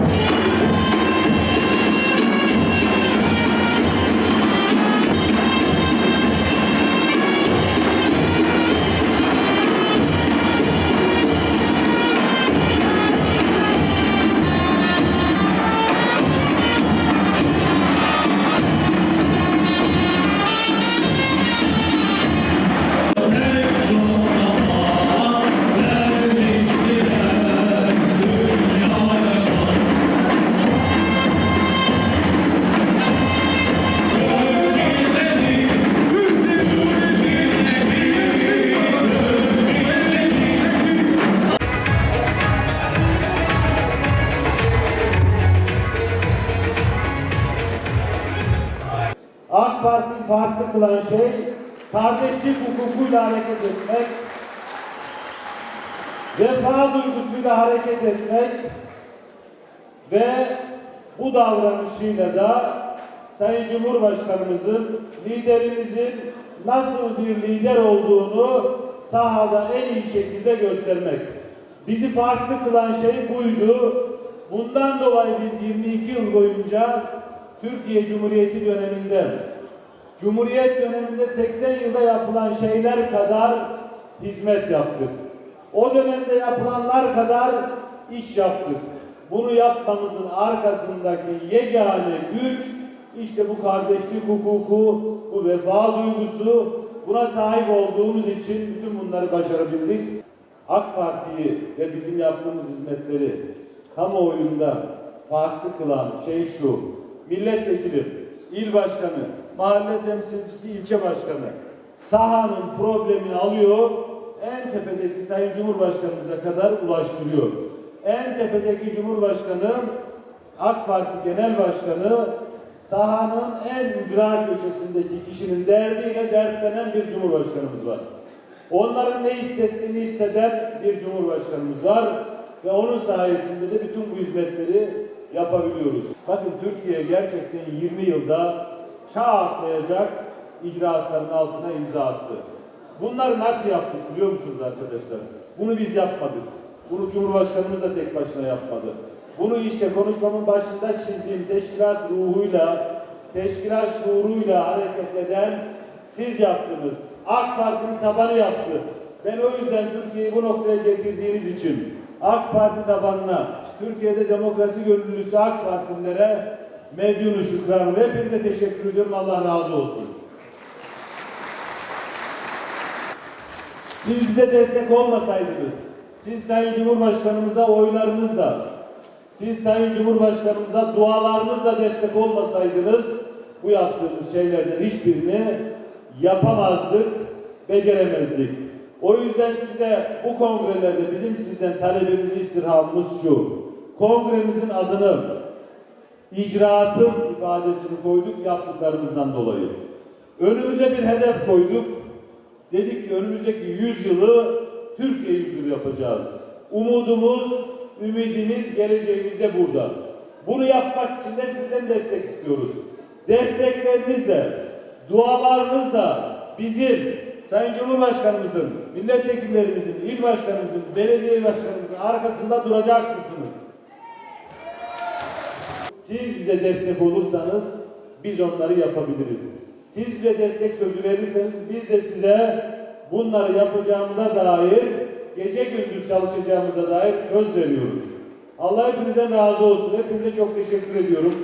Yeah. Farklı kılan şey kardeşlik hukukuyla hareket etmek, vefa duygusuyla hareket etmek ve bu davranışıyla da Sayın Cumhurbaşkanımızın, liderimizin nasıl bir lider olduğunu sahada en iyi şekilde göstermek. Bizi farklı kılan şey buydu. Bundan dolayı biz 22 yıl boyunca Türkiye Cumhuriyeti döneminde, Cumhuriyet döneminde 80 yılda yapılan şeyler kadar hizmet yaptık. O dönemde yapılanlar kadar iş yaptık. Bunu yapmamızın arkasındaki yegane güç işte bu kardeşlik hukuku, bu vefa duygusu, buna sahip olduğumuz için bütün bunları başarabildik. AK Parti'yi ve bizim yaptığımız hizmetleri kamuoyunda farklı kılan şey şu. Milletvekili, il başkanı, mahalle temsilcisi, ilçe başkanı sahanın problemini alıyor, en tepedeki Sayın Cumhurbaşkanımıza kadar ulaştırıyor. En tepedeki Cumhurbaşkanı AK Parti Genel Başkanı sahanın en ücra köşesindeki kişinin derdiyle dertlenen bir Cumhurbaşkanımız var. Onların ne hissettiğini hisseden bir Cumhurbaşkanımız var ve onun sayesinde de bütün bu hizmetleri yapabiliyoruz. Bakın Türkiye gerçekten 20 yılda çağ atlayacak icraatların altına imza attı. Bunları nasıl yaptık biliyor musunuz arkadaşlar? Bunu biz yapmadık. Bunu Cumhurbaşkanımız da tek başına yapmadı. Bunu işte konuşmamın başında çizdiğim teşkilat ruhuyla, teşkilat şuuruyla hareket eden siz yaptınız. AK Parti'nin tabanı yaptı. Ben o yüzden Türkiye'yi bu noktaya getirdiğiniz için AK Parti tabanına, Türkiye'de demokrasi gönüllüsü AK Partililere medyunu şükran ve hepinize teşekkür ediyorum. Allah razı olsun. Siz bize destek olmasaydınız, siz Sayın Cumhurbaşkanımıza oylarınızla, siz Sayın Cumhurbaşkanımıza dualarınızla destek olmasaydınız, bu yaptığımız şeylerden hiçbirini yapamazdık, beceremezdik. O yüzden size bu kongrelerde bizim sizden talebimiz, istirhamımız şu. Kongremizin adını icraatın ifadesini koyduk yaptıklarımızdan dolayı. Önümüze bir hedef koyduk. Dedik ki önümüzdeki 100 yılı Türkiye yüzyılı yapacağız. Umudumuz, ümidimiz, geleceğimiz de burada. Bunu yapmak için de sizden destek istiyoruz. Desteklerinizle, dualarınızla bizim Sayın Cumhurbaşkanımızın, milletvekillerimizin, il başkanımızın, belediye başkanımızın arkasında duracak mısınız? Siz bize destek olursanız biz onları yapabiliriz. Siz bize destek sözü verirseniz biz de size bunları yapacağımıza dair, gece gündüz çalışacağımıza dair söz veriyoruz. Allah hepinizden razı olsun. Hepinize çok teşekkür ediyorum.